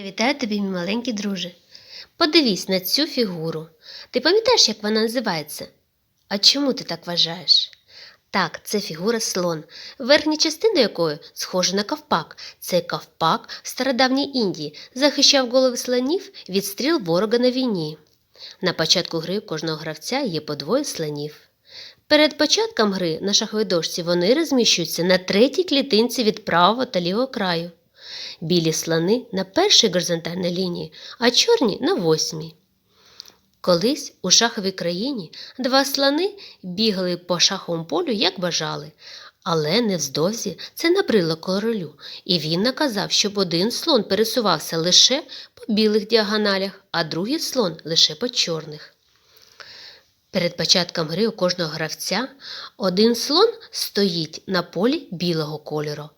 Я вітаю тобі, мій маленький друже. Подивись на цю фігуру. Ти пам'ятаєш, як вона називається? А чому ти так вважаєш? Так, це фігура слон, верхня частина якої схожа на ковпак. Цей ковпак в стародавній Індії захищав голови слонів від стріл ворога на війні. На початку гри кожного гравця є по двоє слонів. Перед початком гри на шаховій дошці вони розміщуються на третій клітинці від правого та лівого краю. Білі слони на першій горизонтальній лінії, а чорні на восьмій. Колись у шаховій країні два слони бігали по шаховому полю, як бажали. Але невздовзі це набрило королю, і він наказав, щоб один слон пересувався лише по білих діагоналях, а другий слон лише по чорних. Перед початком гри у кожного гравця один слон стоїть на полі білого кольору,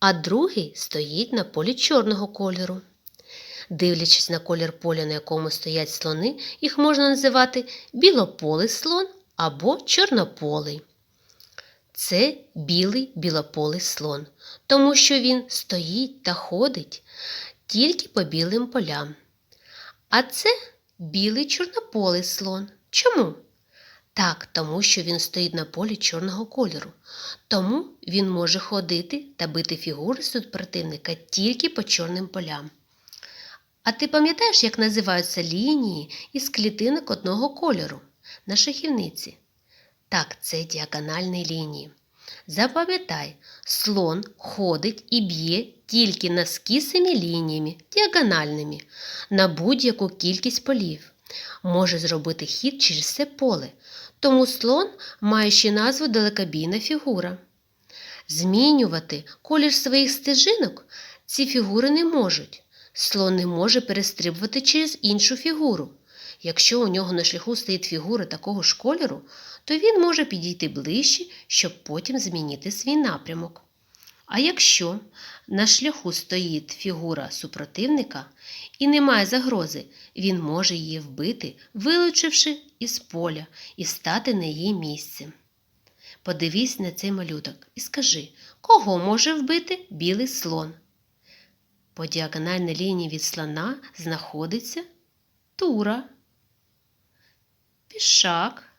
а другий стоїть на полі чорного кольору. Дивлячись на колір поля, на якому стоять слони, їх можна називати білополий слон або чорнополий. Це білий білополий слон, тому що він стоїть та ходить тільки по білим полям. А це білий чорнополий слон. Чому? Так, тому що він стоїть на полі чорного кольору. Тому він може ходити та бити фігури супротивника тільки по чорним полям. А ти пам'ятаєш, як називаються лінії із клітинок одного кольору на шахівниці? Так, це діагональні лінії. Запам'ятай, слон ходить і б'є тільки наскісими лініями, діагональними, на будь-яку кількість полів. Може зробити хід через все поле, тому слон має ще назву далекобійна фігура. Змінювати колір своїх стежинок ці фігури не можуть. Слон не може перестрибувати через іншу фігуру. Якщо у нього на шляху стоїть фігура такого ж кольору, то він може підійти ближче, щоб потім змінити свій напрямок. А якщо на шляху стоїть фігура супротивника і немає загрози, він може її вбити, вилучивши із поля і стати на її місце. Подивись на цей малюток і скажи, кого може вбити білий слон? По діагональній лінії від слона знаходиться тура, пішак,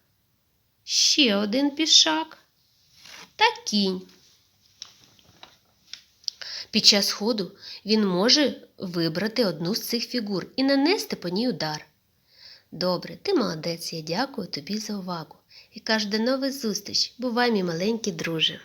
ще один пішак та кінь. Під час ходу він може вибрати одну з цих фігур і нанести по ній удар. Добре, ти молодець, я дякую тобі за увагу і кажу до нових зустріч. Бувай, мій маленький друже.